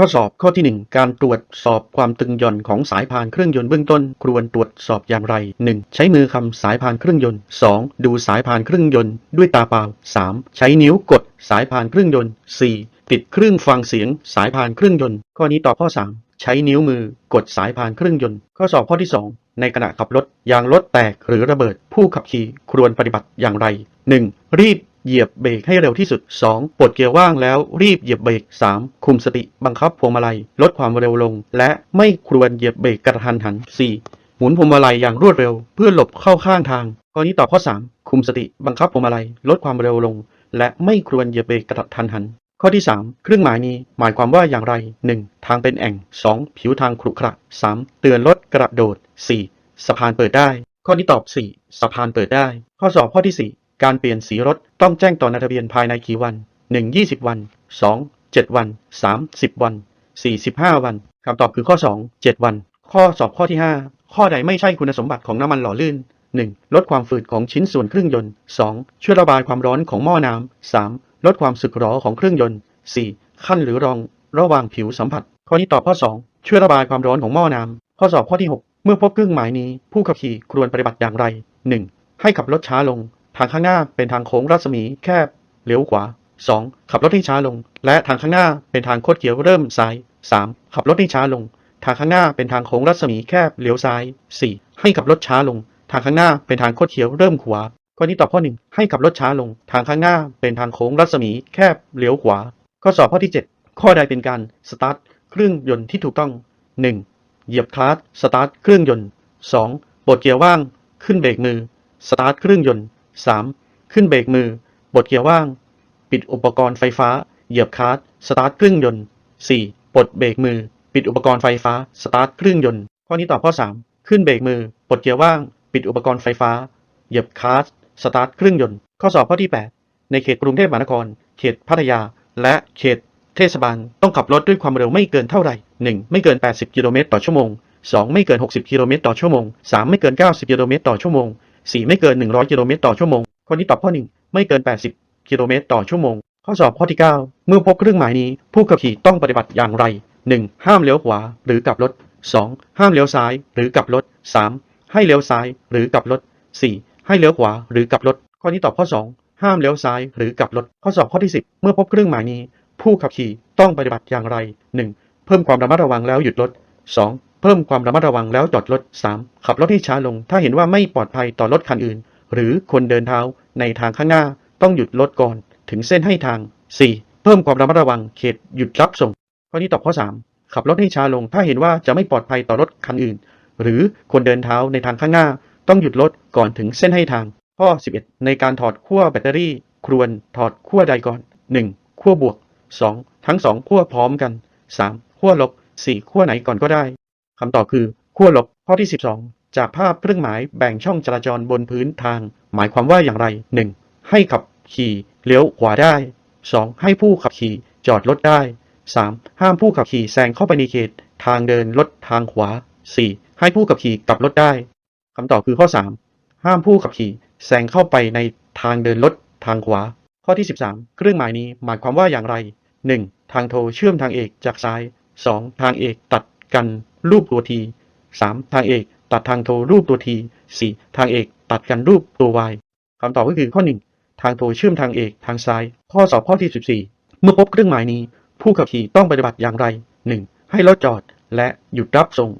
ข้อสอบข้อที่ 1 การตรวจสอบความตึงหย่อนของสายพานเครื่องยนต์เบื้องต้นควรตรวจสอบอย่างไร 1. ใช้มือคำสายพานเครื่องยนต์ 2. ดูสายพานเครื่องยนต์ด้วยตาเปล่า 3. ใช้นิ้วกดสายพานเครื่องยนต์ 4. ติดเครื่องฟังเสียงสายพานเครื่องยนต์ ข้อนี้ตอบข้อ 3 ใช้นิ้วมือกดสายพานเครื่องยนต์ ข้อสอบข้อที่ 2 ในขณะขับรถยางรถแตกหรือระเบิดผู้ขับขี่ควรปฏิบัติอย่างไร 1. รีบ เหยียบเบรกให้เร็วที่สุด 2. ปลดเกียร์ว่างแล้วรีบเหยียบเบรก 3. คุมสติบังคับพวงมาลัย ลดความเร็วลง และไม่ควรเหยียบเบรกกระทันหัน 4. หมุนพวงมาลัยอย่างรวดเร็ว เพื่อหลบเข้าข้างทาง ข้อนี้ตอบข้อ 3 คุมสติบังคับพวงมาลัย ลดความเร็วลง และไม่ควรเหยียบเบรกกระทันหัน ข้อที่ 3 เครื่องหมายนี้หมายความว่าอย่างไร 1. ทางเป็นแอ่ง 2. ผิวทางขรุขระ 3. เตือนรถกระโดด 4. สะพานเปิดได้ ข้อนี้ตอบ 4. สะพานเปิดได้ ข้อสอบข้อที่ 4 การเปลี่ยนสีรถต้องแจ้งต่อนายทะเบียนภายในกี่วัน 1. 20 วัน 2. 7 วัน 3. 10 วัน 4. 15วันคำตอบคือข้อ 2 7 วัน ข้อสอบข้อที่ 5 ข้อใดไม่ใช่คุณสมบัติของน้ำมันหล่อลื่น 1. ลดความฝืดของชิ้นส่วนเครื่องยนต์ 2. ช่วยระบายความร้อนของหม้อน้ำ 3. ลดความสึกหรอของเครื่องยนต์ 4. ขั้นหรือรองระหว่างผิวสัมผัส ข้อนี้ตอบข้อ 2 ช่วยระบายความร้อนของหม้อน้ำข้อสอบข้อที่ 6 เมื่อพบเครื่องหมายนี้ ผู้ขับขี่ควรปฏิบัติอย่างไร 1. ให้ขับรถช้าลง ทางข้างหน้าเป็นทางโค้งรัศมีแคบเลี้ยวขวา 2. ขับรถให้ช้าลง และทางข้างหน้าเป็นทางโคดเขียวเริ่มซ้าย 3. ขับรถให้ช้าลง ทางข้างหน้าเป็นทางโค้งรัศมีแคบเลี้ยวซ้าย 4. ให้ขับรถช้าลง ทางข้างหน้าเป็นทางโคดเขียวเริ่มขวาข้อนี้ตอบข้อ 1 ให้ขับรถช้าลง ทางข้างหน้าเป็นทางโค้งรัศมีแคบเลี้ยวขวา ข้อสอบข้อที่ 7 ข้อใดเป็นการสตาร์ทเครื่องยนต์ที่ถูกต้อง 1. เหยียบคลัตช์สตาร์ทเครื่องยนต์ 2. ปลดเกียร์ว่าง ขึ้นเบรกมือสตาร์ทเครื่องยนต์ 3. ขึ้นเบรกมือปลดเกียร์ว่าง ปิดอุปกรณ์ไฟฟ้า เหยียบคลัตช์สตาร์ทเครื่องยนต์ 4. ปลดเบรกมือ ปิดอุปกรณ์ไฟฟ้า สตาร์ทเครื่องยนต์ ข้อนี้ตอบข้อ 3 ขึ้นเบรกมือ ปลดเกียร์ว่าง ปิดอุปกรณ์ไฟฟ้า เหยียบคลัตช์สตาร์ทเครื่องยนต์ ข้อสอบข้อที่ 8 ในเขตกรุงเทพมหานคร เขตพัทยา และเขตเทศบาล ต้องขับรถด้วยความเร็วไม่เกินเท่าไหร่ 1. ไม่เกิน 80 กิโลเมตรต่อชั่วโมง 2. ไม่เกิน 60 กิโลเมตรต่อชั่วโมง 3. ไม่เกิน 90 กิโลเมตรต่อชั่วโมง 4. ไม่เกิน 100 กิโลเมตรต่อชั่วโมง ข้อนี้ตอบข้อ 1 ไม่เกิน 80 กิโลเมตรต่อชั่วโมง ข้อสอบข้อที่ 9 เมื่อพบเครื่องหมายนี้ ผู้ขับขี่ต้องปฏิบัติอย่างไร 1. ห้ามเลี้ยวขวาหรือกลับรถ 2. ห้ามเลี้ยวซ้ายหรือกลับรถ 3. ให้เลี้ยวซ้ายหรือกลับรถ 4. ให้เลี้ยวขวาหรือกลับรถ ข้อนี้ตอบข้อ 2 ห้ามเลี้ยวซ้ายหรือกลับรถ ข้อสอบข้อที่ 10 เมื่อพบเครื่องหมายนี้ ผู้ขับขี่ต้องปฏิบัติอย่างไร 1. เพิ่มความระมัดระวังแล้วหยุดรถ 2. เพิ่มความระมัดระวังแล้วจอดรถ 3. ขับรถให้ช้าลง ถ้าเห็นว่าไม่ปลอดภัยต่อรถคันอื่น หรือคนเดินเท้าในทางข้างหน้าต้องหยุดรถก่อน ถึงเส้นให้ทาง 4. เพิ่มความระมัดระวังเขตหยุดรับส่ง ข้อนี้ตอบข้อ 3 ขับรถให้ช้าลง ถ้าเห็นว่าจะไม่ปลอดภัยต่อรถคันอื่น หรือคนเดินเท้าในทางข้างหน้า ต้องหยุดรถก่อนถึงเส้นให้ทาง ข้อ 11 ในการถอดขั้วแบตเตอรี่ ควรถอดขั้วใดก่อน 1. ขั้วบวก 2. ทั้ง 2 ขั้วพร้อมกัน 3. ขั้วลบ 4. ขั้วไหนก่อนก็ได้ คำตอบคือขั้วลบข้อที่ 12 จากภาพเครื่องหมายแบ่งช่องจราจรบนพื้นทาง หมายความว่าอย่างไร 1. ให้ขับขี่เลี้ยวขวาได้ 2. ให้ผู้ขับขี่จอดรถได้ 3. ห้ามผู้ขับขี่แซงเข้าไปในเขต ทางเดินรถทางขวา 4. ให้ผู้ขับขี่กลับรถได้คำตอบคือข้อ 3 ห้ามผู้ขับขี่แซงเข้าไปในทางเดินรถทางขวา ข้อที่ 13 เครื่องหมายนี้หมายความว่าอย่างไร 1. ทางโทรเชื่อมทางเอกจากซ้าย 2. ทางเอกตัดกัน รูปตัวที 3. ทางเอก ตัดทางโทรูปตัวที 4. ทางเอกตัดกันรูปตัววายคำตอบก็คือข้อ 1 ทางโทรเชื่อมทางเอกทางซ้าย ข้อสอบข้อที่ 14 เมื่อพบเครื่องหมายนี้ ผู้ขับขี่ต้องปฏิบัติอย่างไร 1. ให้รถจอดและหยุดรับส่ง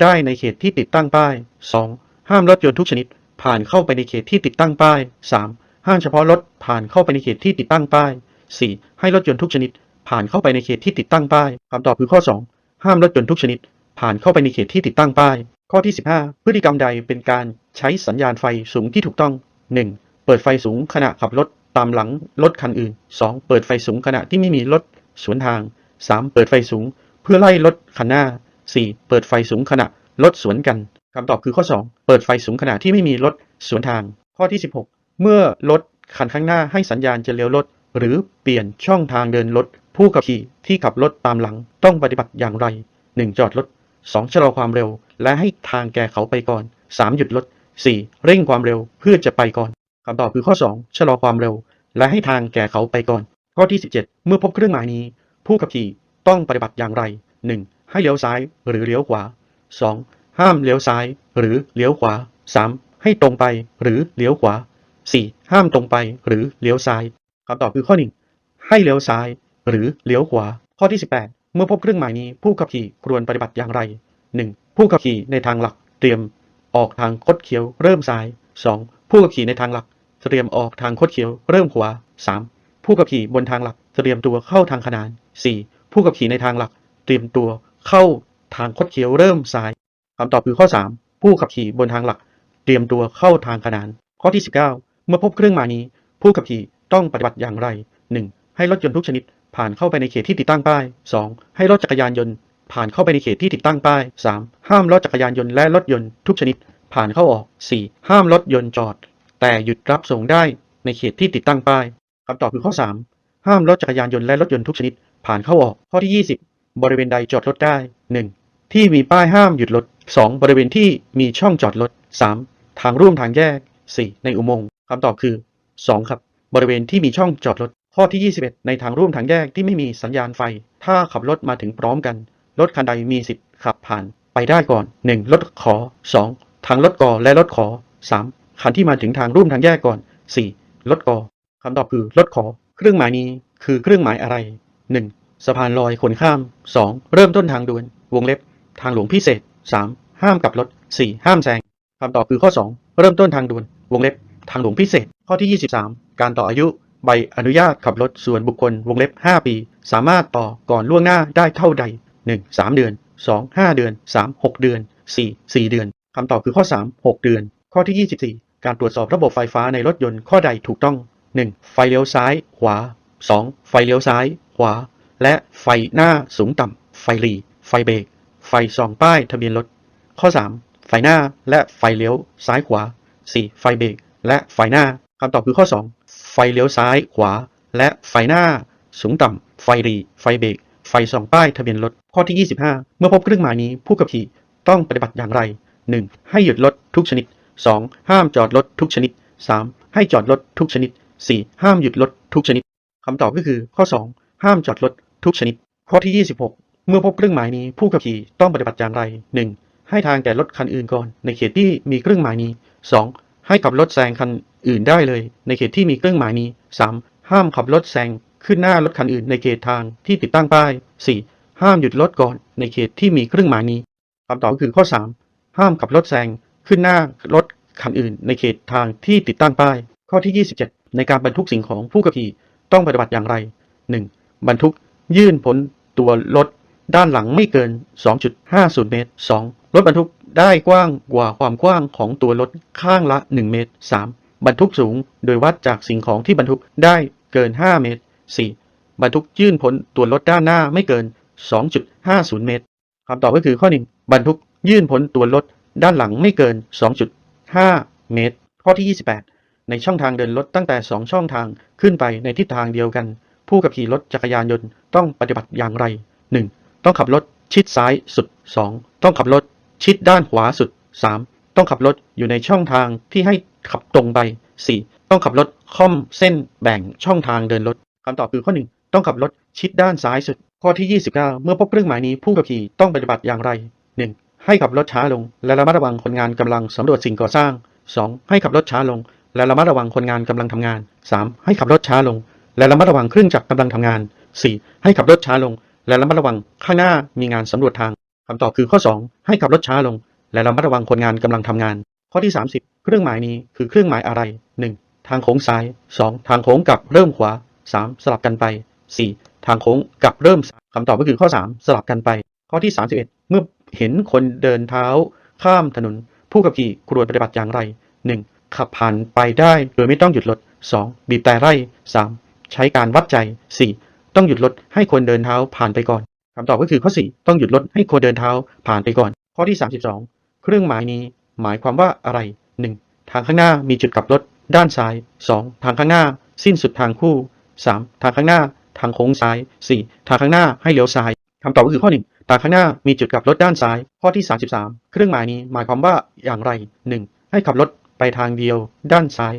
ได้ในเขตที่ติดตั้งป้าย 2. ห้ามรถยนต์ทุกชนิด ผ่านเข้าไปในเขตที่ติดตั้งป้าย 3. ห้ามเฉพาะรถผ่านเข้าไปในเขตที่ติดตั้งป้าย 4. ให้รถยนต์ทุกชนิด ผ่านเข้าไปในเขตที่ติดตั้งป้ายคำตอบคือข้อ 2 ห้ามรถยนต์ทุกชนิด ผ่านเข้าไปในเขตที่ติดตั้งป้าย ข้อที่ 15 พฤติกรรมใดเป็นการใช้สัญญาณไฟสูงที่ถูกต้อง 1. เปิดไฟสูงขณะขับรถตามหลังรถคันอื่น 2. เปิดไฟสูงขณะที่ไม่มีรถสวนทาง 3. เปิดไฟสูง เพื่อไล่รถคันหน้า 4. เปิดไฟสูงขณะรถสวนกันคำตอบคือข้อ 2 เปิดไฟสูงขณะที่ไม่มีรถสวนทาง ข้อที่ 16 เมื่อรถคันข้างหน้าให้สัญญาณจะเลี้ยวรถหรือเปลี่ยนช่องทางเดินรถผู้ขับขี่ที่ขับรถตามหลังต้องปฏิบัติอย่างไร 1. จอดรถ 2. ชะลอความเร็ว และให้ทางแก่เขาไปก่อน 3. หยุดรถ 4. เร่งความเร็วเพื่อจะไปก่อนคำตอบคือข้อ 2 ชะลอความเร็ว และให้ทางแก่เขาไปก่อน ข้อที่ 17 เมื่อพบเครื่องหมายนี้ ผู้ขับขี่ต้องปฏิบัติอย่างไร 1. ให้เลี้ยวซ้ายหรือเลี้ยวขวา 2. ห้ามเลี้ยวซ้ายหรือเลี้ยวขวา 3. ให้ตรงไปหรือเลี้ยวขวา 4. ห้ามตรงไปหรือเลี้ยวซ้ายคำตอบคือข้อ 1 ให้เลี้ยวซ้ายหรือเลี้ยวขวา ข้อที่ 18 มื่อพบเครื่องหมายนี้ผู้ขับขี่ควรปฏิบัติอย่างไร 1. ผู้ขับขี่ในทางหลัก เตรียมออกทางคดเคี้ยวเริ่มซ้าย 2. ผู้ขับขี่ในทางหลัก เตรียมออกทางคดเคี้ยวเริ่มขวา 3. ผู้ขับขี่บนทางหลัก เตรียมตัวเข้าทางขนาน 4. ผู้ขับขี่ในทางหลัก เตรียมตัวเข้าทางคดเคี้ยวเริ่มซ้ายคำตอบคือข้อ 3 ผู้ขับขี่บนทางหลัก เตรียมตัวเข้าทางขนาน ข้อที่ 19 เมื่อพบเครื่องหมายนี้ ผู้ขับขี่ต้องปฏิบัติอย่างไร 1. ให้รถยนต์ทุกชนิด ผ่านเข้าไปในเขตที่ติดตั้งป้าย 2. ให้รถจักรยานยนต์ ผ่านเข้าไปในเขตที่ติดตั้งป้าย 3. ห้ามรถจักรยานยนต์และรถยนต์ทุกชนิด ผ่านเข้าออก 4. ห้ามรถยนต์จอด แต่หยุดรับส่งได้ในเขตที่ติดตั้งป้ายคำตอบคือข้อ 3 ห้ามรถจักรยานยนต์และรถยนต์ทุกชนิด ผ่านเข้าออก ข้อที่ 20 บริเวณใดจอดรถได้ 1. ที่มีป้ายห้ามหยุดรถ 2. บริเวณที่มีช่องจอดรถ 3. ทางร่วมทางแยก 4. ในอุโมงค์คำตอบคือ 2 ครับ บริเวณที่มีช่องจอดรถ ข้อที่ 21 ในทางร่วมทางแยกที่ไม่มีสัญญาณไฟ ถ้าขับรถมาถึงพร้อมกัน รถคันใดมีสิทธิ์ขับผ่าน ไปได้ก่อน 1. รถขอ 2. ทางรถกอและรถขอ 3. คันที่มาถึงทางร่วมทางแยกก่อน 4. รถกอคำตอบคือรถขอ เครื่องหมายนี้คือเครื่องหมายอะไร 1. สะพานลอยคนข้าม 2. เริ่มต้นทางด่วน วงเล็บ ทางหลวงพิเศษ 3. ห้ามกลับรถ 4. ห้ามแซงคำตอบคือข้อ 2 เริ่มต้นทางด่วน วงเล็บ ทางหลวงพิเศษ ข้อที่ 23 การต่ออายุ ใบอนุญาตขับรถส่วนบุคคลวงเล็บ 5 ปี สามารถต่อก่อนล่วงหน้าได้เท่าใด 1. 3 เดือน 2. 5 เดือน 3. 6 เดือน 4. 4 เดือนคำตอบคือข้อ 3 6 เดือน ข้อที่ 24 การตรวจสอบระบบไฟฟ้าในรถยนต์ข้อใดถูกต้อง 1. ไฟเลี้ยวซ้าย ขวา 2. ไฟเลี้ยวซ้าย ขวา และไฟหน้าสูงต่ำ ไฟหลีไฟเบรก ไฟส่องป้ายทะเบียนรถ ข้อ 3 ไฟหน้าและไฟเลี้ยวซ้ายขวา 4. ไฟเบรกและไฟหน้าคำตอบคือข้อ 2 ไฟเลี้ยวซ้ายขวา และไฟหน้า สูงต่ำ ไฟรี ไฟเบรก ไฟส่องป้ายทะเบียนรถ ข้อที่ 25 เมื่อพบเครื่องหมายนี้ผู้ขับขี่ต้องปฏิบัติอย่างไร 1. ให้หยุดรถทุกชนิด 2. ห้ามจอดรถทุกชนิด 3. ให้จอดรถทุกชนิด 4. ห้ามหยุดรถทุกชนิดคำตอบก็คือข้อ 2 ห้ามจอดรถทุกชนิด ข้อที่ 26 เมื่อพบเครื่องหมายนี้ผู้ขับขี่ต้องปฏิบัติอย่างไร 1. ให้ทางแก่รถคันอื่นก่อนในเขตที่มีเครื่องหมายนี้ 2. ให้ขับรถแซงคันอื่นได้เลย ในเขตที่มีเครื่องหมายนี้ 3. ห้ามขับรถแซงขึ้นหน้ารถคันอื่นในเขตทางที่ติดตั้งป้าย 4. ห้ามหยุดรถก่อนในเขตที่มีเครื่องหมายนี้คำตอบก็คือข้อ 3 ห้ามขับรถแซงขึ้นหน้ารถคันอื่น ในเขตทางที่ติดตั้งป้าย ข้อที่ 27 ในการบรรทุกสิ่งของผู้ขับขี่ต้องปฏิบัติอย่างไร 1. บรรทุก ยื่นพ้นตัวรถด้านหลังไม่เกิน 2.50 เมตร 2. รถบรรทุก ได้กว้างกว่าความกว้างของตัวรถข้างละ 1 เมตร 3. บรรทุกสูง โดยวัดจากสิ่งของที่บรรทุกได้เกิน 5 เมตร 4. บรรทุกยื่นพ้นตัวรถด้านหน้าไม่เกิน 2.50 เมตรคำตอบก็คือข้อ 1 บรรทุกยื่นพ้นตัวรถด้านหลังไม่เกิน 2.5 เมตร ข้อที่ 28 ในช่องทางเดินรถตั้งแต่ 2 ช่องทางขึ้นไปในทิศทางเดียวกัน ผู้ขับขี่รถจักรยานยนต์ต้องปฏิบัติอย่างไร 1. ต้องขับรถชิดซ้ายสุด 2. ต้องขับรถ ชิดด้านขวาสุด 3. ต้องขับรถอยู่ในช่องทางที่ให้ขับตรงไป 4. ต้องขับรถค่อมเส้นแบ่งช่องทางเดินรถคำตอบคือข้อ 1 ต้องขับรถชิดด้านซ้ายสุด ข้อที่ 29 เมื่อพบเครื่องหมายนี้ผู้ขับขี่ต้องปฏิบัติอย่างไร 1. ให้ขับรถช้าลง และระมัดระวังคนงานกำลังสำรวจสิ่งก่อสร้าง 2. ให้ขับรถช้าลง และระมัดระวังคนงานกำลังทำงาน 3. ให้ขับรถช้าลง และระมัดระวังเครื่องจักรกำลังทำงาน 4. ให้ขับรถช้าลง และระมัดระวังข้างหน้ามีงานสำรวจทาง คำตอบคือข้อ 2 ให้ขับรถช้าลง และระมัดระวังคนงานกำลังทำงาน ข้อที่ 30 เครื่องหมายนี้คือเครื่องหมายอะไร 1. ทางโค้งซ้าย 2. ทางโค้งกลับเริ่มขวา 3. สลับกันไป 4. ทางโค้งกลับเริ่มซ้ายคำตอบก็คือข้อ 3 สลับกันไป ข้อที่ 31 เมื่อเห็นคนเดินเท้า ข้ามถนน ผู้ขับขี่ควรปฏิบัติอย่างไร 1. ขับผ่านไปได้โดยไม่ต้องหยุดรถ 2. บีบแต่ไล่ 3. ใช้การวัดใจ 4. ต้องหยุดรถให้คนเดินเท้าผ่านไปก่อน คำตอบก็คือข้อ 4 ต้องหยุดรถให้คนเดินเท้าผ่านไปก่อน ข้อที่ 32 เครื่องหมายนี้หมายความว่าอะไร 1. ทางข้างหน้ามีจุดกลับรถด้านซ้าย 2. ทางข้างหน้า สิ้นสุดทางคู่ 3. ทางข้างหน้า ทางโค้งซ้าย 4. ทางข้างหน้าให้เลี้ยวซ้ายคำตอบก็คือข้อ 1 ทางข้างหน้ามีจุดกลับรถด้านซ้าย ข้อที่ 33 เครื่องหมายนี้หมายความว่าอย่างไร 1. ให้ขับรถไปทางเดียว ด้านซ้าย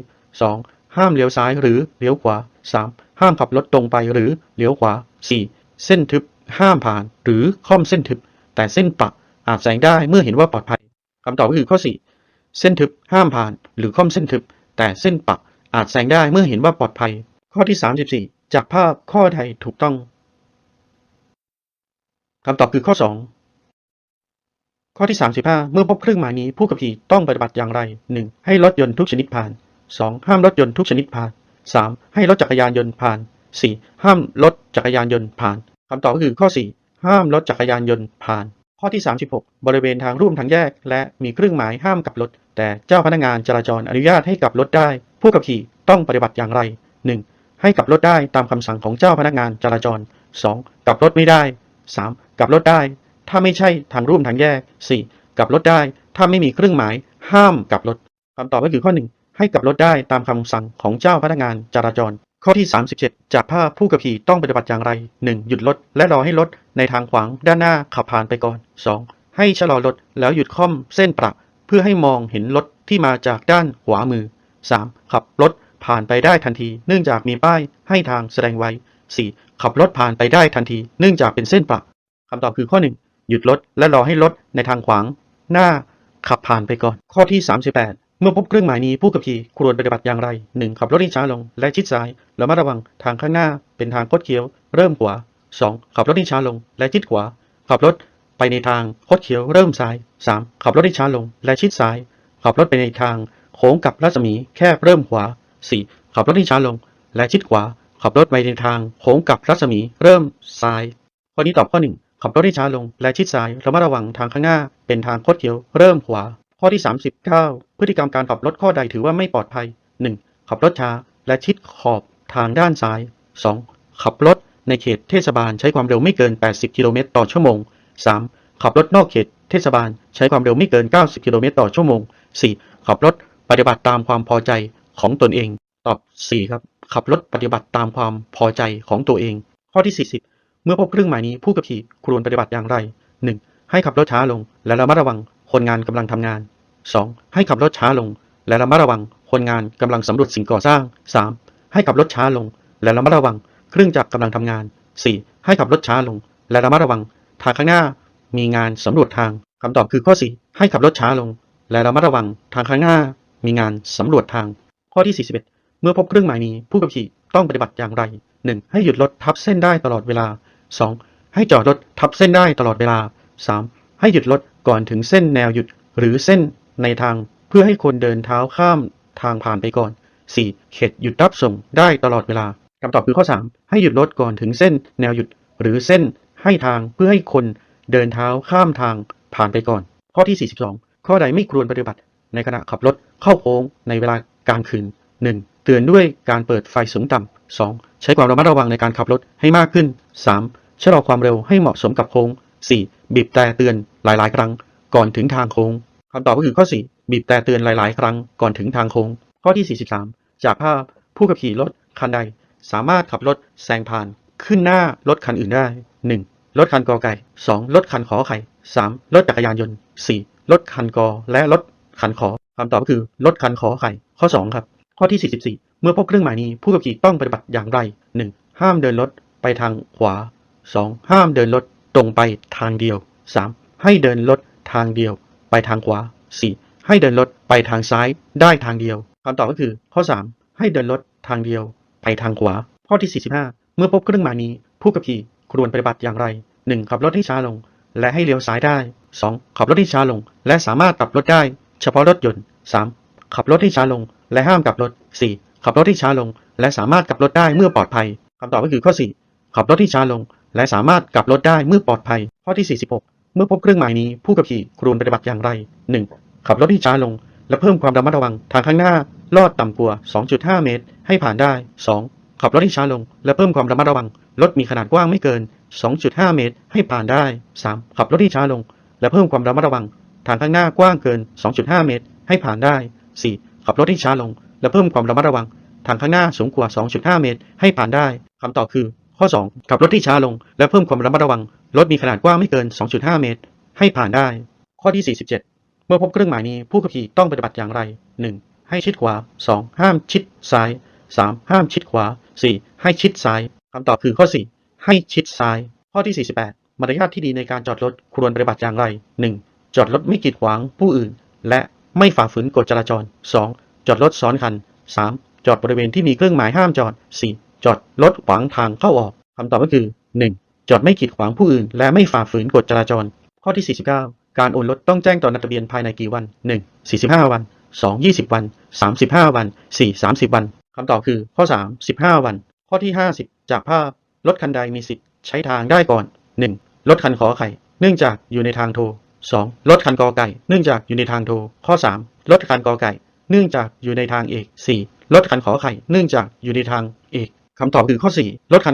2. ห้ามเลี้ยวซ้ายหรือเลี้ยวขวา 3. ห้ามขับรถตรงไปหรือเลี้ยวขวา 4. เส้นทึบ ห้ามผ่าน หรือค่อมเส้นทึบ แต่เส้นปะอาจแซงได้เมื่อเห็นว่าปลอดภัยคำตอบก็คือข้อ 4 เส้นทึบห้ามผ่าน หรือค่อมเส้นทึบ แต่เส้นปะอาจแซงได้เมื่อเห็นว่าปลอดภัย ข้อที่ 34 จากภาพข้อใดถูกต้องคำตอบคือข้อ 2 ข้อที่ 35 เมื่อพบเครื่องหมายนี้ผู้ขับขี่ต้องปฏิบัติอย่างไร 1. ให้รถยนต์ทุกชนิดผ่าน 2. ห้ามรถยนต์ทุกชนิดผ่าน 3. ให้รถจักรยานยนต์ผ่าน 4. ห้ามรถจักรยานยนต์ผ่าน คำตอบก็คือข้อ 4 ห้ามรถจักรยานยนต์ผ่าน ข้อที่ 36 บริเวณทางร่วมทางแยก และมีเครื่องหมายห้ามกลับรถ แต่เจ้าพนักงานจราจรอนุญาตให้กลับรถได้ ผู้ขับขี่ต้องปฏิบัติอย่างไร 1. ให้กลับรถได้ตามคำสั่งของเจ้าพนักงานจราจร 2. กลับรถไม่ได้ 3. กลับรถได้ ถ้าไม่ใช่ทางร่วมทางแยก 4. กลับรถได้ ถ้าไม่มีเครื่องหมาย ห้ามกลับรถคำตอบก็คือข้อ 1 ให้กลับรถได้ตามคำสั่งของเจ้าพนักงานจราจร ข้อที่ 37 จากภาพผู้ขับขี่ต้องปฏิบัติอย่างไร 1. หยุดรถและรอให้รถในทางขวางด้านหน้าขับผ่านไปก่อน 2. ให้ชะลอรถแล้วหยุดค่อมเส้นประ เพื่อให้มองเห็นรถที่มาจากด้านขวามือ 3. ขับรถผ่านไปได้ทันที เนื่องจากมีป้ายให้ทางแสดงไว้ 4. ขับรถผ่านไปได้ทันที เนื่องจากเป็นเส้นประคำตอบคือข้อ 1 หยุดรถและรอให้รถในทางขวาง หน้า ขับผ่านไปก่อน ข้อที่ 38 เมื่อพบเครื่องหมายนี้ผู้ขับขี่ควรปฏิบัติอย่างไร 1. ขับรถให้ช้าลงและชิดซ้ายระมัดระวังทางข้างหน้าเป็นทางคดเคี้ยว เริ่มขวา 2. ขับรถให้ช้าลงและชิดขวา ขับรถไปในทางคดเคี้ยวเริ่มซ้าย 3. ขับรถให้ช้าลงและชิดซ้าย ขับรถไปในทางโค้งกับรัศมีแคบเริ่มขวา 4. ขับรถให้ช้าลงและชิดขวา ขับรถไปในทางโค้งกับรัศมีเริ่มซ้ายข้อนี้ตอบข้อ 1 ขับรถให้ช้าลงและชิดซ้ายระมัดระวังทางข้างหน้าเป็นทางคดเคี้ยวเริ่มขวา ข้อที่ 39 พฤติกรรมการขับรถข้อใดถือว่าไม่ปลอดภัย 1. ขับรถช้าและชิดขอบทางด้านซ้าย 2. ขับรถในเขตเทศบาลใช้ความเร็วไม่เกิน 80 กิโลเมตรต่อชั่วโมง 3. ขับรถนอกเขตเทศบาลใช้ความเร็วไม่เกิน 90 กิโลเมตรต่อชั่วโมง 4. ขับรถปฏิบัติตามความพอใจของตนเอง ตอบ 4 ครับ ขับรถปฏิบัติตามความพอใจของตัวเอง ข้อที่ 40 เมื่อพบเครื่องหมายนี้ผู้ขับขี่ควรปฏิบัติอย่างไร 1. ให้ขับรถช้าลงและระมัดระวัง คนงานกำลังทำงาน 2. ให้ขับรถช้าลง และระมัดระวัง คนงานกำลังสำรวจสิ่งก่อสร้าง 3. ให้ขับรถช้าลง และระมัดระวัง เครื่องจักรกำลังทำงาน 4. ให้ขับรถช้าลง และระมัดระวัง ทางข้างหน้า มีงานสำรวจทางคำตอบคือข้อ 4 ให้ขับรถช้าลง และระมัดระวัง ทางข้างหน้า มีงานสำรวจทาง ข้อที่ 41 เมื่อพบเครื่องหมายนี้ผู้ขับขี่ต้องปฏิบัติอย่างไร 1. ให้หยุดรถทับเส้นได้ตลอดเวลา 2. ให้จอดรถทับเส้นได้ตลอดเวลา 3. ให้หยุดรถ ก่อนถึงเส้นแนวหยุดหรือเส้นในทางเพื่อให้คนเดินเท้าข้ามทางผ่านไปก่อน 4. เขตหยุดรับส่งได้ตลอดเวลาคำตอบคือข้อ 3 ให้หยุดรถก่อนถึงเส้นแนวหยุด หรือเส้นให้ทางเพื่อให้คนเดินเท้าข้ามทางผ่านไปก่อน ข้อที่ 42 ข้อใดไม่ควรปฏิบัติ ในขณะขับรถเข้าโค้งในเวลากลางคืน 1. เตือนด้วยการเปิดไฟสูงต่ำ 2. ใช้ความระมัดระวังในการขับรถให้มากขึ้น 3. ชะลอความเร็วให้เหมาะสมกับโค้ง 4. บีบแต่เตือนหลาย ๆ ครั้ง ก่อนถึงทางโค้งคำตอบก็คือข้อ 4 บีบแต่เตือนหลาย ๆ ครั้งก่อนถึงทางโค้งข้อที่ 43 จากภาพผู้ขับขี่รถคันใด สามารถขับรถแซงผ่าน ขึ้นหน้ารถคันอื่นได้ 1. รถคันกอไก่ 2. รถคันขอไข่ 3. รถจักรยานยนต์ 4. รถคันกอและรถคันขอคำตอบก็คือรถคันขอไข่ข้อ 2 ครับ ข้อที่ 44 เมื่อพบเครื่องหมายนี้ผู้ขับขี่ต้องปฏิบัติอย่างไร 1. ห้ามเดินรถไปทางขวา 2. ห้ามเดินรถ รงไปทางเดียว 3. ให้เดินรถทางเดียว ไปทางขวา 4. ให้เดินรถไปทางซ้ายได้ทางเดียวคำตอบก็คือข้อ 3 ให้เดินรถทางเดียว ไปทางขวา ข้อที่ 45 เมื่อพบเครื่องหมายนี้ ผู้ขับขี่ควรปฏิบัติอย่างไร 1. ขับรถให้ช้าลง และให้เลี้ยวซ้ายได้ 2. ขับรถให้ช้าลง และสามารถกลับรถได้ เฉพาะรถยนต์ 3. ขับรถให้ช้าลง และห้ามกลับรถ 4. ขับรถให้ช้าลง และสามารถกลับรถได้เมื่อปลอดภัยคำตอบก็คือข้อ 4 ขับรถให้ช้าลง และสามารถกลับรถได้เมื่อปลอดภัย ข้อที่ 46 เมื่อพบเครื่องหมายนี้ผู้ขับขี่ควรปฏิบัติอย่างไร 1. ขับรถให้ช้าลง และเพิ่มความระมัดระวังทางข้างหน้า ลอดต่ำกว่า 2.5 เมตร ให้ผ่านได้ 2. ขับรถให้ช้าลง และเพิ่มความระมัดระวังรถมีขนาดกว้างไม่เกิน 2.5 เมตร ให้ผ่านได้ 3. ขับรถให้ช้าลง และเพิ่มความระมัดระวัง ทางข้างหน้ากว้างเกิน 2.5 เมตร ให้ผ่านได้ 4. ขับรถให้ช้าลง และเพิ่มความระมัดระวัง ทางข้างหน้าสูงกว่า 2.5 เมตร ให้ผ่านได้คำตอบคือ ข้อ 2 ขับรถที่ช้าลง และเพิ่มความระมัดระวัง รถมีขนาดกว้างไม่เกิน 2.5 เมตร ให้ผ่านได้ ข้อที่ 47 เมื่อพบเครื่องหมายนี้ผู้ขับขี่ต้องปฏิบัติอย่างไร 1. ให้ชิดขวา 2. ห้ามชิดซ้าย 3. ห้ามชิดขวา 4. ให้ชิดซ้ายคำตอบคือข้อ 4 ให้ชิดซ้าย ข้อที่ 48 มารยาทที่ดีในการจอดรถควรปฏิบัติอย่างไร 1. จอดรถไม่กีดขวางผู้อื่น และไม่ฝ่าฝืนกฎจราจร 2. จอดรถซ้อนคัน 3. จอดบริเวณที่มีเครื่องหมายห้ามจอด 4. จอดรถขวางทางเข้าออกคำตอบก็คือ 1. จอดไม่กีดขวางผู้อื่น และไม่ฝ่าฝืนกฎจราจร ข้อที่ 49 การโอนรถต้องแจ้งต่อนักทะเบียนภายในกี่วัน 1. 45 วัน 2. 20 วัน 35 วัน 4. 30 วันคำตอบคือข้อ 3 15 วัน ข้อที่ 50 จากภาพรถคันใดมีสิทธิ์ใช้ทางได้ก่อน 1. รถคันขอไข่ เนื่องจากอยู่ในทางโทร 2. รถคันกอไก่ เนื่องจากอยู่ในทางโทร ข้อ 3. รถคันกอไก่ เนื่องจากอยู่ในทางเอก 4. รถคันขอไข่ เนื่องจากอยู่ในทางเอก คำตอบคือข้อ 4 ลดคัน